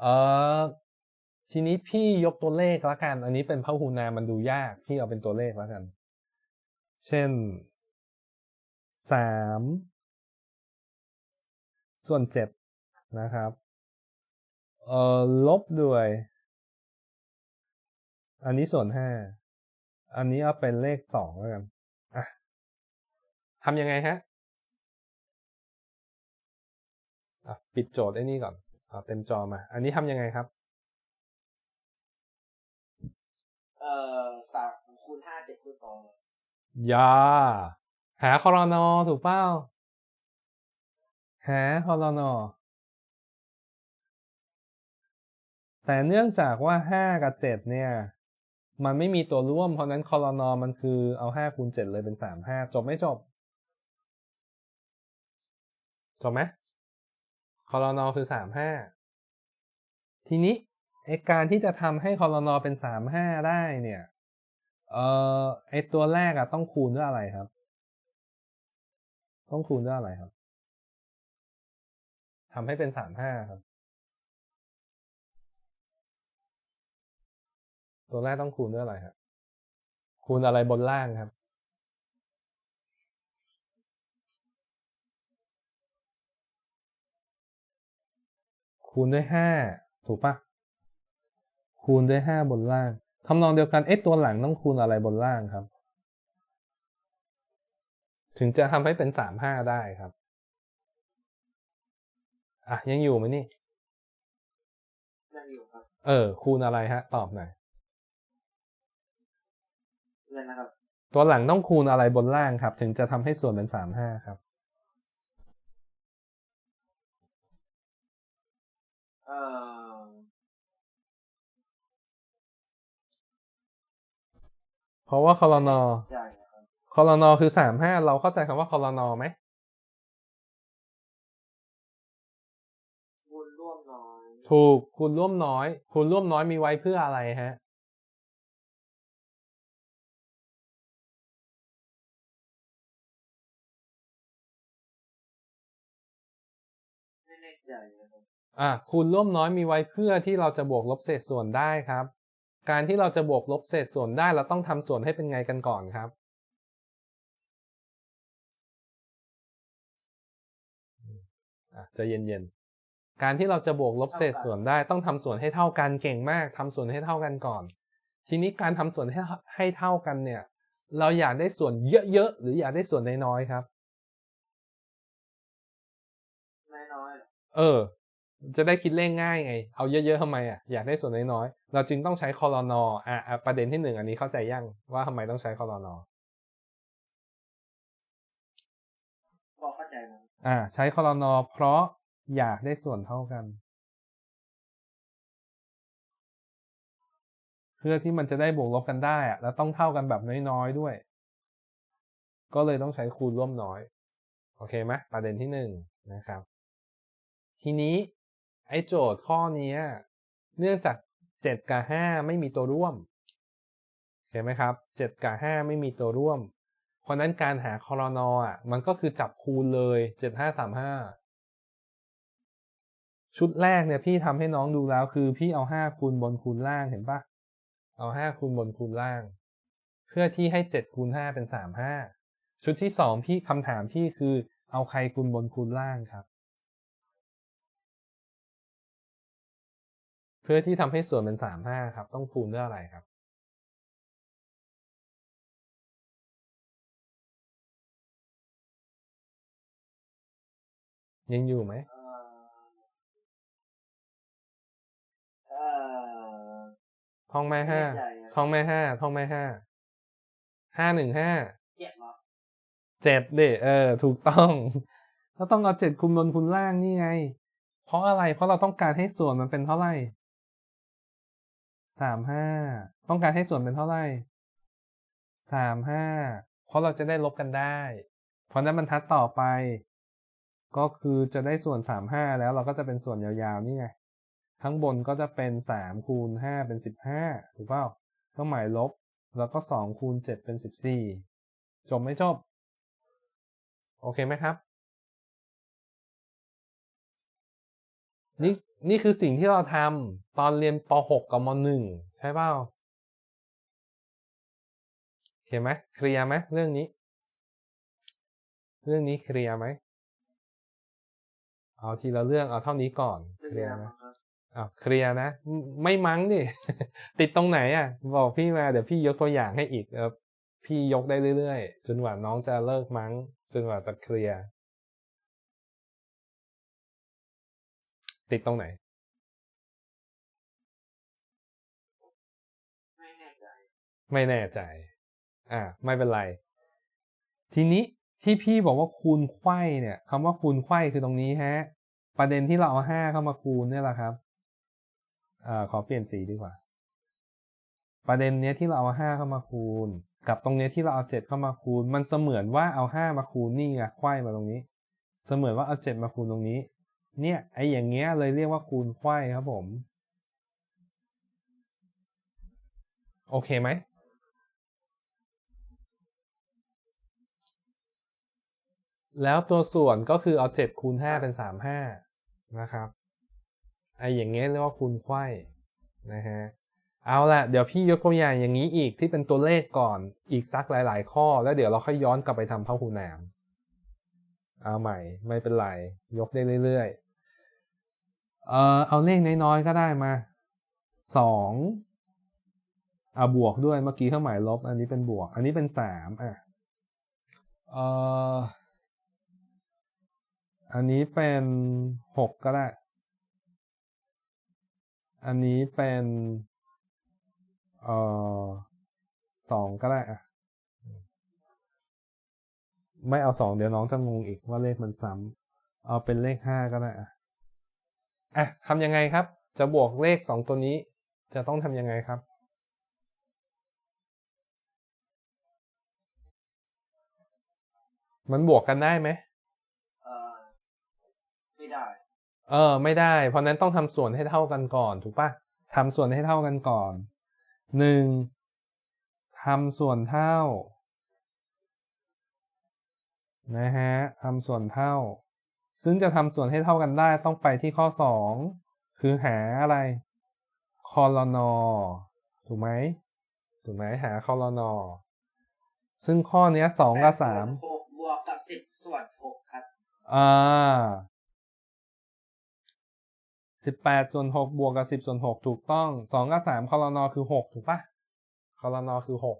เออทีนี้พี่ยกตัวเลขละกัน อันนี้เป็นพหูนามมันดูยาก พี่เอาเป็นตัวเลขละกัน เช่นสามส่วนเจ็ดนะครับ เอ่อลบด้วย อันนี้ส่วนห้า อันนี้เอาเป็นเลขสองแล้วกัน อะทำยังไงฮะ อะ ปิดโจทย์ไอ้นี่ก่อน เอาเต็มจอมา อันนี้ทำยังไงครับ เอ่อสามคูณห้าเจ็ดคูณสองยา หาคอรนอถูกเปล่าหาคอรนอแต่เนื่องจากว่าห้ากับเจ็ดเนี่ย มันไม่มีตัวร่วม เพราะนั้นคอรนอมันคือเอาห้าคูณเจ็ดเลยเป็นสามห้าจบไม่จบ จบไหม คอรนอคือสามห้าทีนี้ไอการที่จะทำให้คอรนอเป็นสามห้าได้เนี่ย เอ่อไอตัวแรกอะต้องคูณด้วยอะไรครับ ต้องคูณด้วยอะไรครับทำให้เป็นสามห้าครับ ตัวแรกต้องคูณด้วยอะไรครับคูณอะไรบนล่างครับ คูณด้วยห้าถูกปะคูณด้วยห้าบนล่างทำนองเดียวกันเอ๊ะตัวหลังต้องคูณอะไรบนล่างครับ ถึงจะทำให้เป็นสามห้าได้ครับอะยังอยู่ไหมนี่นั่นอยู่ครับ เออ คูณอะไรฮะ ตอบหน่อยเงินนะครับ ตัวหลังต้องคูณอะไรบนล่างครับ ถึงจะทำให้ส่วนเป็นสามห้าครับ อ่อเพราะว่าคอรนอใช่นะครับคอรนอคือสามห้าเราเข้าใจคำว่าคอรนอไหมคูณร่วมน้อย ถูกคูณร่วมน้อยคูณร่วมน้อยมีไว้เพื่ออะไรฮะ อะคูณร่วมน้อยมีไว้เพื่อที่เราจะบวกลบเศษส่วนได้ครับ การที่เราจะบวกลบเศษส่วนได้เราต้องทำส่วนให้เป็นไงกันก่อนครับอะใจะเย็นๆ การที่เราจะบวกลบเศษส่วนได้ต้องทำส่วนให้เท่ากันเก่งมากทำส่วนให้เท่ากันก่อน ทีนี้การทำส่วนให้ให้เท่ากันเนี่ย เราอยากได้ส่วนเยอะๆหรืออยากได้ส่วนน้อยๆครับน้อยน้อยๆเหรอเออ จะได้คิดเลขง่ายไง เอาเยอะๆทำไมอะ อยากได้ส่วนน้อยๆ เราจึงต้องใช้คอรนออะอะประเด็นที่หนึ่งอันนี้เข้าใจยังว่าทำไมต้องใช้คอรนอพอเข้าใจนะอ่า ใช้คอรนอเพราะอยากได้ส่วนเท่ากัน เพื่อที่มันจะได้บวกลบกันได้อะแล้วต้องเท่ากันแบบน้อยๆด้วย ก็เลยต้องใช้คูณร่วมน้อย โอเคไหมประเด็นที่หนึ่งนะครับ ทีนี้ ไอ้โจทย์ข้อนี้เนื่องจาก 7 กับ 5 ไม่มีตัวร่วมเห็นไหมครับ 7 กับ 5 ไม่มีตัวร่วม เพราะนั้นการหาคอรนออะมันก็คือจับคูณเลย 7535 ชุดแรกเนี่ยพี่ทำให้น้องดูแล้วคือพี่เอา 5 คูณบนคูณล่างเห็นปะเอา 5 คูณบนคูณล่าง เพื่อที่ให้ 7 คูณ 5 เป็น 35 ชุดที่ 2 พี่คำถามพี่คือเอาใครคูณบนคูณล่างครับ เพื่อที่ทำให้ส่วนเป็น35ครับ ต้องคูณด้วยอะไรครับ ยังอยู่ไหมเอ่อเอ่อท่องแม่ห้าไม่แน่ใจอะท่องแม่ห้าท่องแม่ห้าห้าหนึ่งห้าเจ็ดเหรอเจ็ดเดเออ ถูกต้องเราต้องเอาเจ็ดคูณบนคูณล่างนี่ไง เพราะอะไร เพราะเราต้องการให้ส่วนมันเป็นเท่าไหร่ สามห้าต้องการให้ส่วนเป็นเท่าไหร่สามห้าเพราะเราจะได้ลบกันได้ เพราะนั้นบรรทัดต่อไป ก็คือจะได้ส่วนสามห้าแล้วเราก็จะเป็นส่วนยาวๆนี่ไงข้างบนก็จะเป็นสามคูณห้าเป็นสิบห้าถูกเปล่าเครื่องหมายลบ แล้วก็สองคูณเจ็ดเป็นสิบสี่จบไม่จบ โอเคไหมครับ นี่ นี่คือสิ่งที่เราทำตอนเรียนป .6 กับม .1 ใช่เปล่าเห็นไหมเคลียร์ไหมเรื่องนี้ เรื่องนี้เคลียร์ไหมเอาทีละเรื่องเอาเท่านี้ก่อนเคลียร์ไหมครับอ้าวเคลียร์นะไม่ไม่มั้งดิติดตรงไหนอะ บอกพี่มาเดี๋ยวพี่ยกตัวอย่างให้อีกเออพี่ยกได้เรื่อยๆ จนกว่าน้องจะเลิกมั้งจนกว่าจะเคลียร์ ติดตรงไหน ไม่แน่ใจ ไม่แน่ใจ อ่า ไม่เป็นไร ทีนี้ที่พี่บอกว่าคูณไขว้เนี่ยคำว่าคูณไขว้คือตรงนี้ฮะ ประเด็นที่เราเอาห้าเข้ามาคูณเนี่ยแหละครับอ่าขอเปลี่ยนสีดีกว่า ประเด็นเนี้ยที่เราเอาห้าเข้ามาคูณ กับตรงเนี้ยที่เราเอาเจ็ดเข้ามาคูณ มันเสมือนว่าเอาห้ามาคูณนี่ไงไขว้มาตรงนี้ เสมือนว่าเอาเจ็ดมาคูณตรงนี้ เนี่ยไออย่างเงี้ยเลยเรียกว่าคูณไขว้ครับผม โอเคไหมแล้วตัวส่วนก็คือเอาเจ็ดคูณห้าเป็นสามห้านะครับไออย่างเงี้ยเรียกว่าคูณไขว้นะฮะเอาละเดี๋ยวพี่ยกตัวอย่างอย่างนี้อีกที่เป็นตัวเลขก่อนอีกสักหลาย ๆ ข้อ แล้วเดี๋ยวเราค่อยย้อนกลับไปทำพหูนาม เอาใหม่ไม่เป็นไร ยกได้เรื่อย ๆ เออเอาเลขน้อยๆก็ได้มาสองอะบวกด้วยเมื่อกี้เครื่องหมายลบ อันนี้เป็นบวก อันนี้เป็นสามอะเอออันนี้เป็นหกก็ได้ อันนี้เป็นเออสองก็ได้อะไม่เอาสองเดี๋ยวน้องจะงงอีกว่าเลขมันซ้ำเอาเป็นเลขห้าก็ได้อะ อะทำยังไงครับ จะบวกเลขสองตัวนี้ จะต้องทำยังไงครับ มันบวกกันได้ไหมเออไม่ได้ เออ ไม่ได้ เพราะนั้นต้องทำส่วนให้เท่ากันก่อน ถูกปะทำส่วนให้เท่ากันก่อนหนึ่งทำส่วนเท่า นะฮะทำส่วนเท่า ซึ่งจะทำส่วนให้เท่ากันได้ต้องไปที่ข้อสองคือหาอะไรคอลนอถูกไหมถูกไหมหาคอลนอซึ่งข้อเนี้ยสองกับสามหกบวกกับสิบส่วนหกครับอ่าสิบแปดส่วนหกบวกกับสิบส่วนหกถูกต้องสองกับสามคอลนอคือหกถูกปะคอลนอคือหก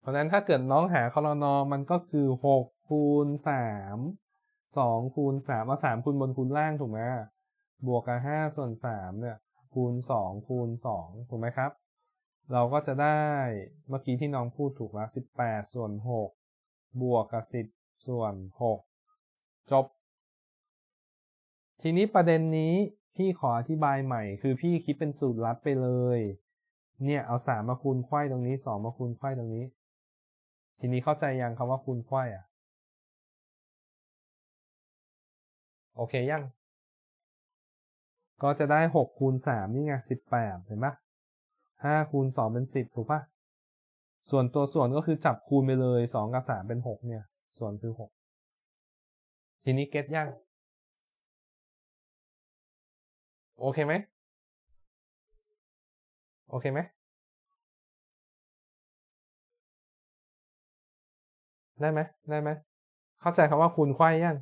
เพราะฉะนั้นถ้าเกิดน้องหาคอลนอมันก็คือหกคูณสาม สองคูณสามเอาสามคูณบนคูณล่างถูกไหมบวกกับห้าส่วนสามเนี่ยคูณสองคูณสองถูกไหมครับ เราก็จะได้เมื่อกี้ที่น้องพูดถูกแล้วสิบแปดส่วนหกบวกกับสิบส่วนหกจบ ทีนี้ประเด็นนี้พี่ขออธิบายใหม่ คือพี่คิดเป็นสูตรลัดไปเลย เนี่ยเอาสามมาคูณไขว้ตรงนี้สองมาคูณไขว้ตรงนี้ ทีนี้เข้าใจยังคำว่าคูณไขว้อะ โอเคยัง ก็จะได้หกคูณสามนี่ไงสิบแปดเห็นปะห้าคูณสองเป็นสิบถูกปะส่วนตัวส่วนก็คือจับคูณไปเลยสองกับสามเป็นหกเนี่ย ส่วนคือหกทีนี้เก็ตยัง โอเคไหมโอเคไหมได้ไหมได้ไหมเข้าใจคำว่าคูณไขว้ยัง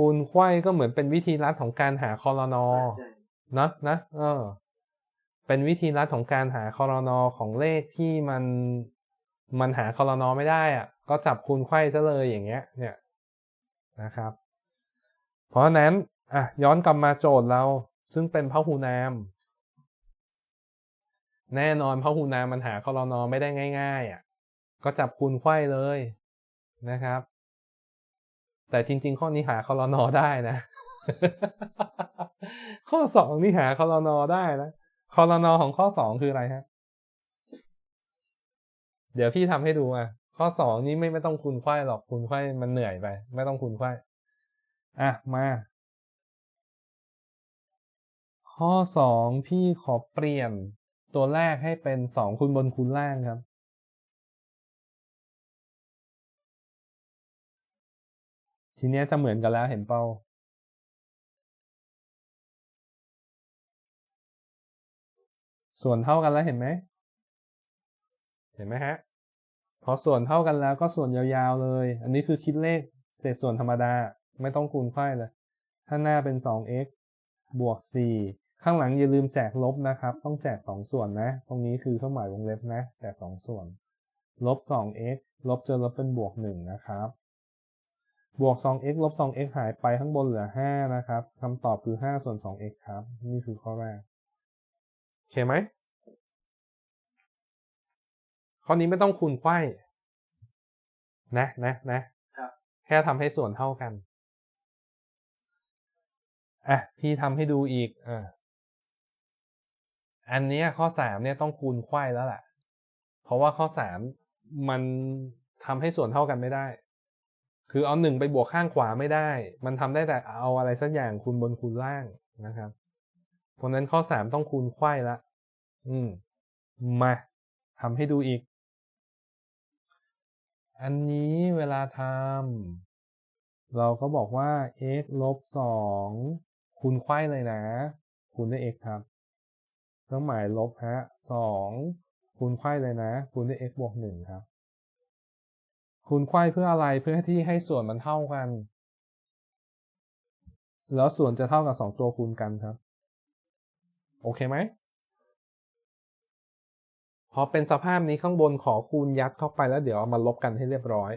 คูณไขว้ก็เหมือนเป็นวิธีลัดของการหาคอรนอใช่นะนะเออ เป็นวิธีลัดของการหาคอรนอของเลขที่มันมันหาคอรนอไม่ได้อะก็จับคูณไขว้ซะเลยอย่างเงี้ย เนี่ยนะครับ เพราะฉะนั้นอะย้อนกลับมาโจทย์เราซึ่งเป็นพหูนาม แน่นอนพหูนามมันหาคอรนอไม่ได้ง่าย ๆอะก็จับคูณไขว้เลยนะครับ แต่จริง ๆ ข้อนี้หาคอรนอได้นะ ข้อสองนี่หาคอรนอได้นะคอรนอของข้อสองคืออะไรฮะ เดี๋ยวพี่ทำให้ดูอะ ข้อสองนี้ไม่ไม่ต้องคูณไขว้หรอกคูณไขว้มันเหนื่อยไป ไม่ต้องคูณไขว้อะมา ข้อสองพี่ขอเปลี่ยนตัวแรกให้เป็นสองคูณบนคูณล่างครับ ทีนี้จะเหมือนกันแล้วเห็นเปล่าส่วนเท่ากันแล้วเห็นไหม เห็นไหมฮะ พอส่วนเท่ากันแล้วก็ส่วนยาวๆเลย อันนี้คือคิดเลขเศษส่วนธรรมดา ไม่ต้องคูณไข่เลย ถ้าหน้าเป็น 2x บวก 4 ข้างหลังอย่าลืมแจกลบนะครับ ต้องแจก 2 ส่วนนะ ตรงนี้คือเครื่องหมายวงเล็บนะ แจก 2 ส่วน ลบ 2x ลบเจอลบเป็นบวก 1 นะครับ บวก 2x ลบ 2x หายไปข้างบนเหลือ 5 นะครับคำตอบคือ 5 ส่วน 2x ครับ นี่คือข้อแรกโอเคไหม ข้อนี้ไม่ต้องคูณไขว้ นะนะนะครับแค่ทำให้ส่วนเท่ากัน อะ พี่ทำให้ดูอีกอะอันเนี้ยข้อสามเนี่ยต้องคูณไขว้แล้วแหละเพราะว่าข้อสามมันทำให้ส่วนเท่ากันไม่ได้ คือเอาหนึ่งไปบวกข้างขวาไม่ได้ มันทำได้แต่เอาอะไรสักอย่างคูณบนคูณล่างนะครับเพราะนั้นข้อสามต้องคูณไขว้ละ อืม มาทำให้ดูอีก อันนี้เวลาทำเราก็บอกว่า x ลบสองคูณไขว้เลยนะ คูณด้วย x ครับเครื่องหมายลบฮะสองคูณไขว้เลยนะ คูณด้วย x บวกหนึ่งครับ คูณไขว้เพื่ออะไรเพื่อที่ให้ส่วนมันเท่ากัน แล้วส่วนจะเท่ากับสองตัวคูณกันครับ โอเคไหมพอเป็นสภาพนี้ข้างบนขอคูณยัดเข้าไปแล้วเดี๋ยวเอามาลบกันให้เรียบร้อย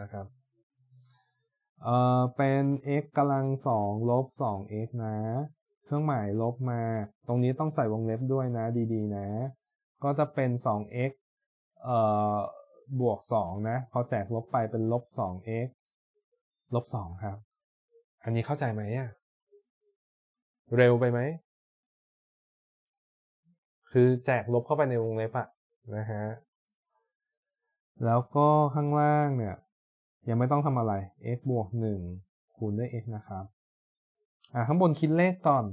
นะครับเออเป็น x กำลังสองลบสอง x นะ เครื่องหมายลบมา ตรงนี้ต้องใส่วงเล็บด้วยนะดีๆนะ ก็จะเป็น 2x เอ่อ บวก2นะ พอแจกลบไฟเป็นลบ 2x ลบ2ครับ อันนี้เข้าใจไหมอะเร็วไปไหม คือแจกลบเข้าไปในวงเล็บอะนะฮะ แล้วก็ข้างล่างเนี่ย ยังไม่ต้องทำอะไร x บวก1คูณด้วย x นะครับ อ่าข้างบนคิดเลขก่อน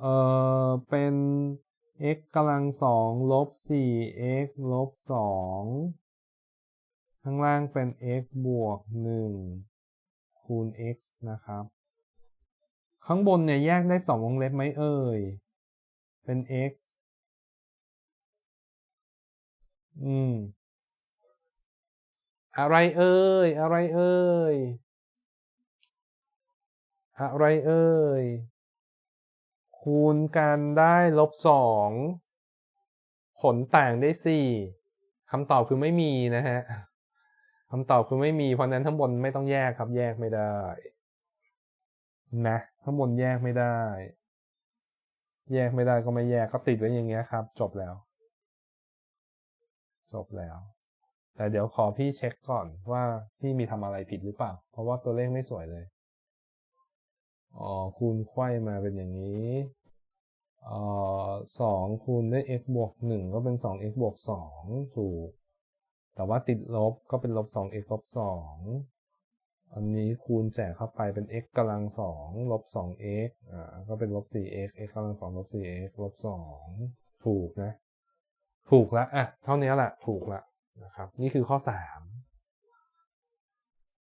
เออเป็น x กำลังสองลบ 4x ลบ2 ข้างล่างเป็น x บวก 1 คูณ x นะครับ ข้างบนเนี่ยแยกได้สองวงเล็บไหมเอ่ย เป็น x อืม อะไรเอ่ย อะไรเอ่ย อะไรเอ่ย คูณกันได้ลบสอง ผลต่างได้สี่ คำตอบคือไม่มีนะฮะ คำตอบคือไม่มีเพราะนั้นข้างบนไม่ต้องแยกครับ แยกไม่ได้ นะข้างบนแยกไม่ได้ แยกไม่ได้ก็ไม่แยกก็ติดไว้อย่างเงี้ยครับ จบแล้ว จบแล้ว แต่เดี๋ยวขอพี่เช็คก่อนว่าพี่มีทำอะไรผิดหรือเปล่า เพราะว่าตัวเลขไม่สวยเลยอ๋อคูณไขว้มาเป็นอย่างนี้อ่อสองคูณด้วย x บวกหนึ่งก็เป็นสอง x บวกสองถูก แต่ว่าติดลบก็เป็นลบ 2x ลบ 2 อันนี้คูณแจกเข้าไปเป็น x กำลัง 2 ลบ 2x อ่า ก็เป็นลบ 4x x กำลัง 2 ลบ 4x ลบ 2 ถูกนะ ถูกละอะ เท่านี้แหละ ถูกละนะครับ นี่คือข้อ 3